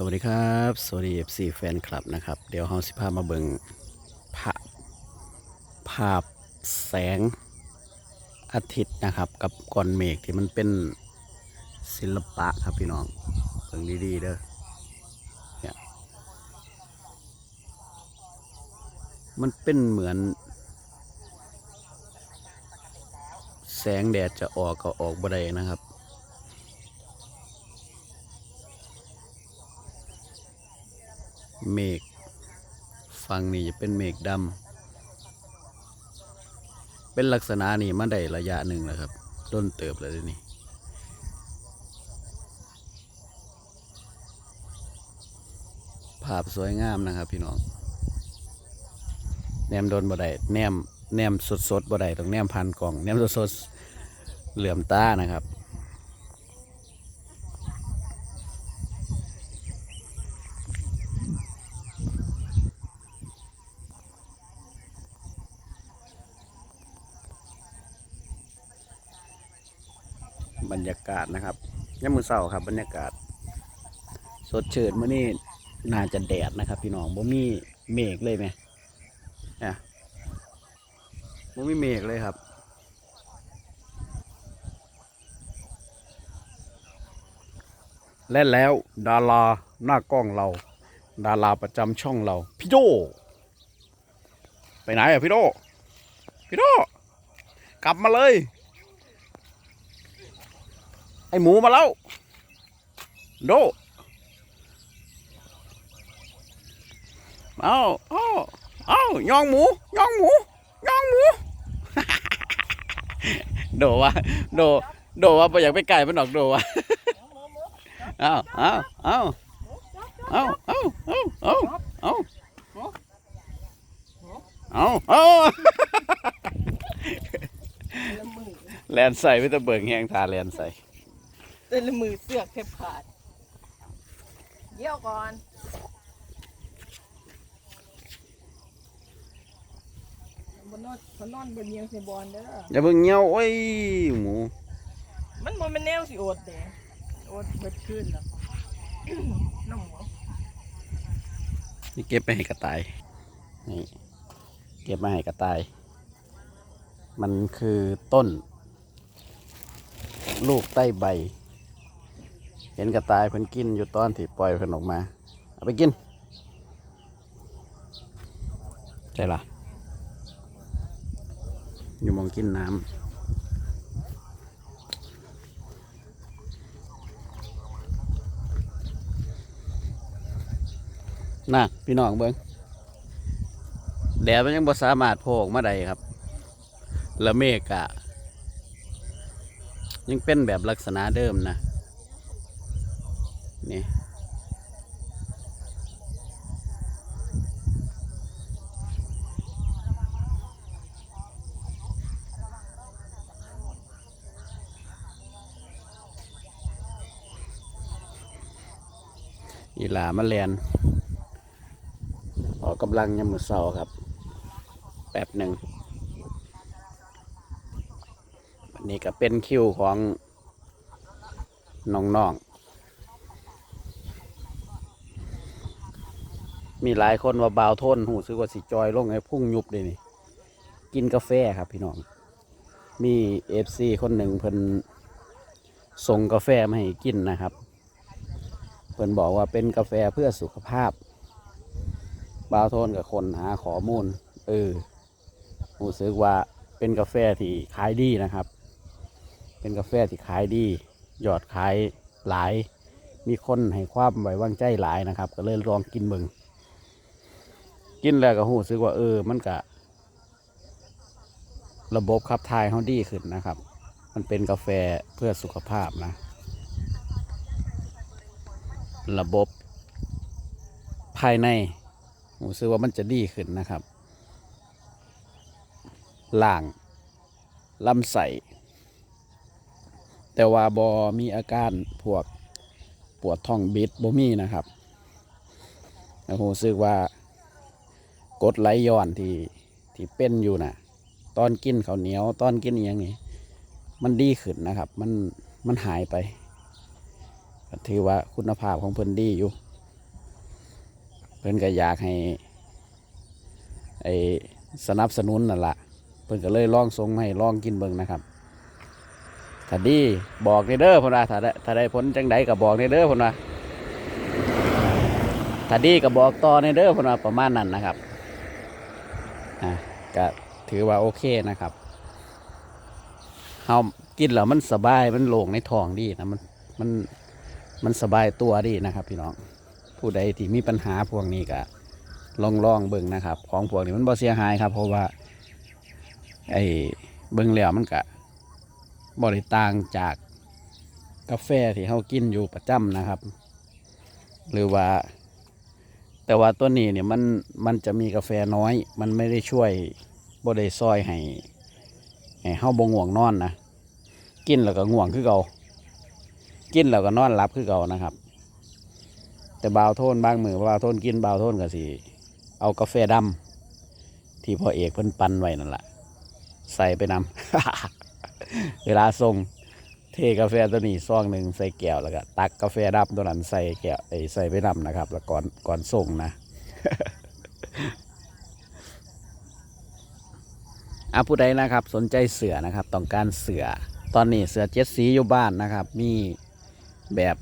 สวัสดีครับ สวัสดี FC แฟนคลับนะครับ เดี๋ยวเฮาสิพามาเบิ่งภาพภาพแสงอาทิตย์นะครับ กับก้อนเมฆที่มันเป็นศิลปะครับพี่น้องเบิ่งดีๆเด้อเนี่ยมันเป็นเหมือน แสงแดดจะออกก็ออกบ่ได้นะครับ เมฆฝั่งนี้จะเป็นเมฆดำเป็นลักษณะนี้มาได้ระยะหนึ่งแล้วครับต้นเติบแล้วเดี๋ยนี่ภาพสวยงามนะครับพี่น้อง แนมโดนบ่ได้แนมแนมสดสดๆบ่ได้ต้องแนมพันกล่อง แนมสดสดๆเหลื่อมตานะครับ บรรยากาศนะครับย่ามมือเศร้าครับ บรรยากาศ สดชื่นมื่อนี้น่าจะแดดนะครับ พี่น้องบ่มีเมฆเลยไหมเนี่ยบ่มีเมฆเลยครับและแล้วดาราหน้ากล้องเรา ดาราประจำช่องเรา พี่โดไปไหนอะพี่โดพี่โดกลับมาเลย ไอหมูมาแล้ว โดเอาเอาเอายองหมูยองหมูยองหมู โดว่าโด โดว่าไปอยากไปไก่มันดอกโดว่าเอาเอาเอาเอาเอาเอาเอาเอาเอาเอาแลนใส่ไม่ต้องเบิ่งแหงทาแลนใส่ เต้นละมือเสือกแทบขาด เยี่ยวก่อนบนนอนบนนอนบนเยียงใส่บอลเด้ออย่าเพิ่งเงี้ยวโอ้ยหมูมันบ่แมันแนวสิโอดเด้โอดเบิดขึ้นแล้วน้องหมูนี่เก็บไปให้กระต่ายนี่เก็บมาให้กระต่าย มันคือต้น ลูกใต้ใบ เห็นกระต่ายเพิ่นกินอยู่ตอนที่ปล่อยเพิ่นออกมา เอาไปกินใช่ละอยู่มองกินน้ำน่ะพี่น้องเบิ้งแดดมันยังบ่สามารถโผล่ออกมาได้ครับ แล้วเมฆอะยังเป็นแบบลักษณะเดิมนะ นี่อีหลามาแลนออกกำลังยามมือเสาครับ แป๊บหนึ่งวันนี้ก็เป็นคิวของน้องๆ มีหลายคนว่าบาวทนหูซื้อว่าสิจอยลงไอ้พุ่งยุบเลยนี่ กินกาแฟครับพี่น้อง มีเอฟซีคนหนึ่งเพิ่นส่งกาแฟมาให้กินนะครับ เพิ่นบอกว่าเป็นกาแฟเพื่อสุขภาพ บาวทนกับคนหาข้อมูล เออรู้สึกว่าเป็นกาแฟที่ขายดีนะครับ เป็นกาแฟที่ขายดี ยอดขายหลาย มีคนให้ความไว้วางใจหลายนะครับ ก็เลยลองกินเบิง กินแล้วก็รู้สึกว่าเออ มันก็ระบบขับถ่ายเขาดีขึ้นนะครับ มันเป็นกาแฟเพื่อสุขภาพนะ ระบบภายในผมซื้อว่ามันจะดีขึ้นนะครับล่างลำไส้แต่ว่าบอมีอาการพวกปวดท้องบิดบ่มีนะครับแล้วผมรู้สึกว่า กดไหลย้อนที่ที่เป็นอยู่นะตอนกินข้าวเหนียว ตอนกินอย่างนี้ มันดีขึ้นนะครับ มันมันหายไปถือว่าคุณภาพของเพิ่นดีอยู่ เพิ่นก็อยากให้ไอสนับสนุนนั่นละเพิ่นก็เลยลองส่งให้ลองกินเบิ่งนะครับถ้าดีบอกในเด้อพนว่าถ้าได้ถ้าได้ผลจังใดก็บอกในเด้อพนว่าถ้าดีก็บอกต่อในเด้อพนว่าประมาณนั้นนะครับ อะก็ถือว่าโอเคนะครับเฮากินแล้วมันสบายมันโล่งในท้องดีนะมันมันมันสบายตัวดีนะครับ พี่น้องผู้ใดที่มีปัญหาพวกนี้ก็ลองลองเบิ่งนะครับ ของพวกนี้มันบ่เสียหายครับ เพราะว่า ไอ้เบิ่งแล้วมันก็บริต่างจากกาแฟที่เรากินอยู่ประจำนะครับ หรือว่า แต่ว่าตัวนี้เนี่ยมันมันจะมีกาแฟน้อย มันไม่ได้ช่วยบ่ได้ซอยให้ให้เฮาบ่ง่วงนอนนะกินแล้วก็ง่วงคือเก่ากินแล้วก็นอนหลับคือเก่านะครับ แต่บาวโทนบางมือบาวโทนกินบาวโทนก็สิเอากาแฟดำที่พ่อเอกเพิ่นปั่นไว้นั่นแหละใส่ไปนำเวลาส่ง ทกาแฟตัวนี้ซองหนึ่งใส่แก้วแล้วก็ตักกาแฟดำตัวนั้นใส่แก้วไอ้ใส่ไปนำนะครับ แล้วก่อนก่อนส่งนะอาผู้ใดนะครับ สนใจเสือนะครับ ต้องการเสือตอนนี้เสือเจ็ดสีอยู่บ้านนะครับ มีแบบ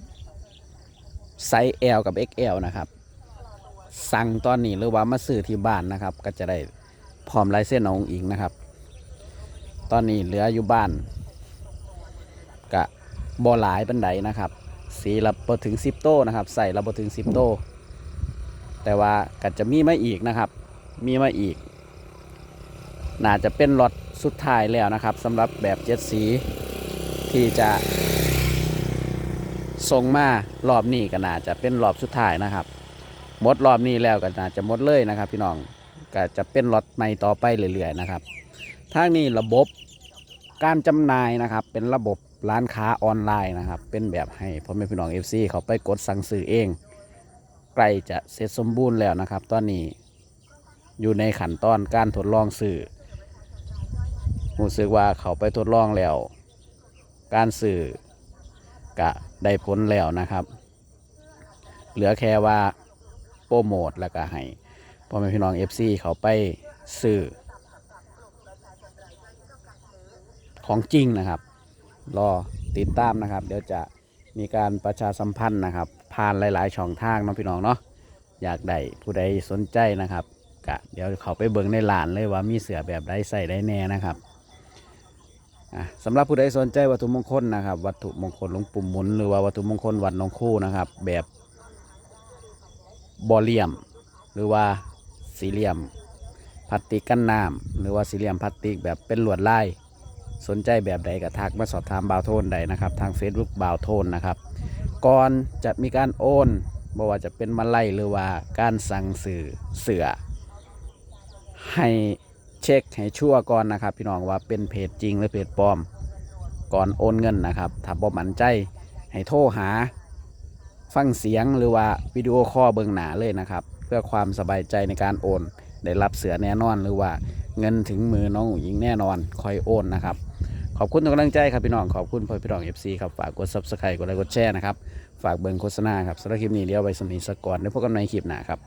ไซส์ L กับ XL นะครับ สั่งตอนนี้หรือว่ามาซื้อที่บ้านนะครับ ก็จะได้พร้อมลายเส้นของอิงนะครับ ตอนนี้เหลืออยู่บ้าน กะบอหลายบันไดนะครับ สีละบ่ถึง10โตนะครับใส่ละบ่ถึง10โต แต่ว่าก็จะมีมาอีกนะครับ มีมาอีก น่าจะเป็นล็อตสุดท้ายแล้วนะครับสำหรับแบบเจ็ดสีที่จะส่งมารอบนี้ก็น่าจะเป็นรอบสุดท้ายนะครับหมดรอบนี้แล้วก็น่าจะหมดเลยนะครับพี่น้องก็จะเป็นรถใหม่ต่อไปเรื่อยๆนะครับทางนี้ระบบการจำหน่ายนะครับ เป็นระบบ ร้านค้าออนไลน์นะครับ เป็นแบบให้พ่อแม่พี่น้อง FC เขาไปกดสั่งซื้อเอง ใกล้จะเสร็จสมบูรณ์แล้วนะครับ ตอนนี้อยู่ในขั้นตอนการทดลองซื้อรู้สึกว่าเขาไปทดลองแล้ว การซื้อกะได้ผลแล้วนะครับ เหลือแค่ว่าโปรโมทแล้วก็ให้พ่อแม่พี่น้อง FC เขาไปซื้อของจริงนะครับ รอติดตามนะครับ เดี๋ยวจะมีการประชาสัมพันธ์นะครับ ผ่านหลาย ๆ ช่องทางเนาะพี่น้องเนาะอยากได้ผู้ใดสนใจนะครับกะเดี๋ยวเขาไปเบิ่งในร้านเลยว่ามีเสือแบบใดใส่ได้แน่นะครับสำหรับผู้ใดสนใจวัตถุมงคลนะครับ วัตถุมงคลหลวงปู่หมุน หรือว่าวัตถุมงคลวัดหนองคู่นะครับ แบบบอเหลี่ยม หรือว่าสี่เหลี่ยมพลาสติกกันน้ำหรือว่าสี่เหลี่ยมพลาสติกแบบเป็นลวดลาย สนใจแบบใดก็ทักมาสอบถามบ่าวโทนใดนะครับ ทาง Facebook บ่าวโทนนะครับ ก่อนจะมีการโอนบ่ว่าจะเป็นมาไล่หรือว่าการสั่งสื่อเสือ ให้เช็คให้ชั่วก่อนนะครับ พี่น้องว่าเป็นเพจจริงหรือเพจปลอม ก่อนโอนเงินนะครับถ้าบ่มั่นใจให้โทรหา ฟังเสียงหรือว่าวิดีโอคอลเบิงหนาเลยนะครับ เพื่อความสบายใจในการโอน ได้รับเสือแน่นอนหรือว่า เงินถึงมือน้องหญิงแน่นอนคอยโอนนะครับ ขอบคุณทุกกำลังใจครับพี่น้องขอบคุณพ่อพี่น้องเอฟซีครับฝากกดซับสไครต์กดไลค์กดแชร์นะครับฝากเบิงโฆษณาครับสำหรับคลิปนี้เลี้ยวไปสนิทสกก่อนได้พบกันในคลิปหน้าครับ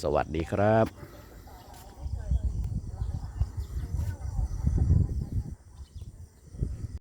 สวัสดีครับ